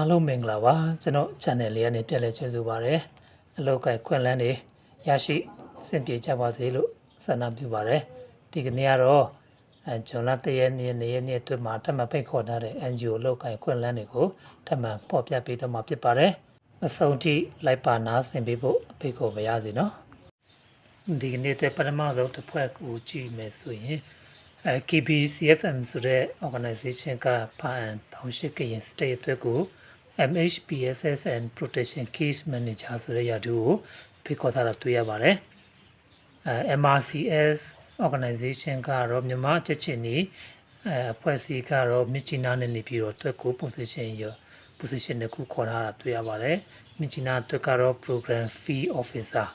အားလုံးမင်္ဂလာပါကျွန်တော် channel လေးကနေပြန်လည်ကျေးဇူးပါတယ်အလောက်ကခွင့်လန်းနေရရှိအဆင်ပြေကြပါစေလို့ဆန္ဒပြုပါတယ်ဒီကနေ့ကတော့အဲဂျွန်လတရက်နေ့နေ့ရက်နေ့အတွက်မှာထပ်မံဖိတ်ခေါ်ထားတဲ့ NGO အလောက်ကခွင့်လန်းတွေကိုထပ်မံပေါ်ပြပေးတော့မှာဖြစ်ပါတယ်အဆုံးထိလိုက်ပါနာဆင်ပေးဖို့ဖိတ်ခေါ်ပါရစေနော်ဒီကနေ့အတွက်ပထမဆုံးတစ်ဖွဲ့ကိုကြည့်မယ်ဆိုရင်အဲ KBCFM ဆိုတဲ့ organization ကဖာအန်တောင်ရှိကရင် state အတွက်ကို MHPSS and Protection Case Manager ဆိုတဲ့ရာထူးကိုဖိတ်ခေါ်ထားတာတွေ့ရပါတယ်အဲ MRCS organization ကတော့မြန်မာချက်ချင်းနီအဲအဖွဲ့အစည်းကတော့မြချီနာနဲ့နေပြီးတော့အတွက်ကို position ရ position တစ်ခုခေါ်ထားတာတွေ့ရပါတယ်မြချီနာအတွက်ကတော့ program fee officer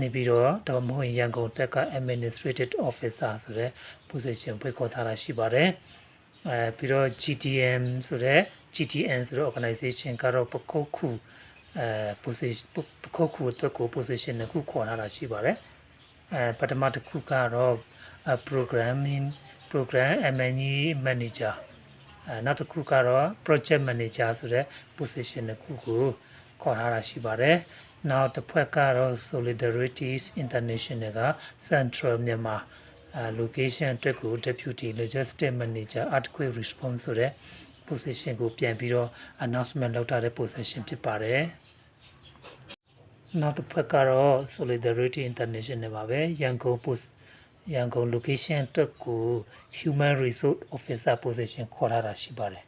နေပြီးတော့ဒါမှမဟုတ်ရန်ကုန်တက်က administrative officer ဆိုတဲ့ position ဖွင့်ခေါ်ထားတာရှိပါတယ် အဲပြီးတော့ GTM ဆိုတဲ့ GTN ဆိုတဲ့ organization ကတော့ပခုတ်ခုအဲ position ပခုတ်ခုအတွက်ကို position တစ်ခုခေါ်ထားတာရှိပါတယ်အဲပထမတစ်ခုကတော့ programming program MNE manager အဲနောက်တစ်ခုကတော့ project manager ဆိုတဲ့ position တစ်ခုကိုခေါ်ထားတာရှိပါတယ်။နောက်တစ်ဖွဲ့ကတော့ Solidarities International က Central Myanmar အဲ location အတွက်ကို deputy logistic manager earthquake response ဆိုတဲ့ position ကိုပြန်ပြီးတော့ announcement လုပ်ထားတဲ့ position ဖြစ်ပါတယ်။နောက်တစ်ဖက်ကတော့ Solidarity International ပါပဲရန်ကုန် post ရန်ကုန် location အတွက်ကို human resource officer position ခေါ်ထားတာရှိပါတယ်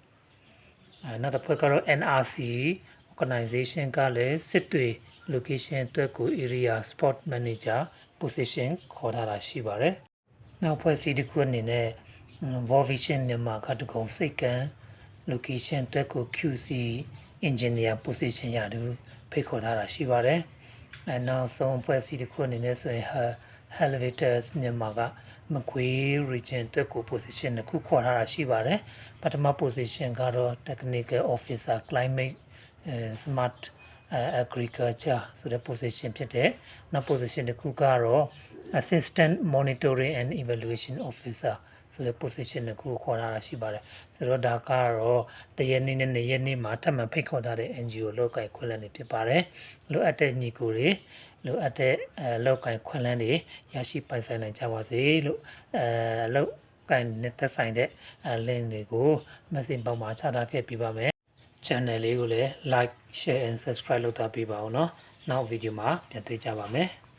။အဲနောက်တစ်ဖက်ကတော့ NRC organization ကလည်းစစ်တွေ location အတွက်ကို area sport manager position ခေါ်ထားတာရှိပါတယ်။ နောက်ဖွဲ့စည်းတစ်ခုအနေနဲ့ Vovision မြန်မာကတကုံစိတ်ကံ location အတွက်ကို QC engineer position ရတူဖိတ်ခေါ်ထားတာရှိပါတယ်။အဲနောက်ဆုံးဖွဲ့စည်းတစ်ခုအနေနဲ့ဆိုရင် Elevators မြန်မာကမကွေး region အတွက်ကို position တစ်ခုခေါ်ထားတာရှိပါတယ်။ပထမ position ကတော့ technical officer climate smart agriculture ဆိုတဲ့ position ဖြစ်တယ်။နောက် position တစ်ခုကတော့ assistant monitoring and evaluation officer ဆိုတဲ့ position တစ်ခုခေါ်ထားတာရှိပါတယ်။ဆိုတော့ဒါကတော့တရက်နေ့နဲ့နေ့ရက်နေ့မှာထပ်မံဖိတ်ခေါ်ထားတဲ့ NGO လောက်ကင်ခွင့်လန်းတွေဖြစ်ပါတယ်။လိုအပ်တဲ့ညီကိုတွေလိုအပ်တဲ့အဲလောက်ကင်ခွင့်လန်းတွေရရှိပိုင်ဆိုင်နိုင်ကြပါစေလို့အဲလောက်ကင်နဲ့သက်ဆိုင်တဲ့အဲ link တွေကို message ပေါက်မှာချထားခဲ့ပြပါမယ်။ channel လေးကိုလည်း like share and subscribe လုပ်ထားပေးပါဦးเนาะနောက်ဗီဒီယိုမှာပြန်တွေ့ကြပါမယ်။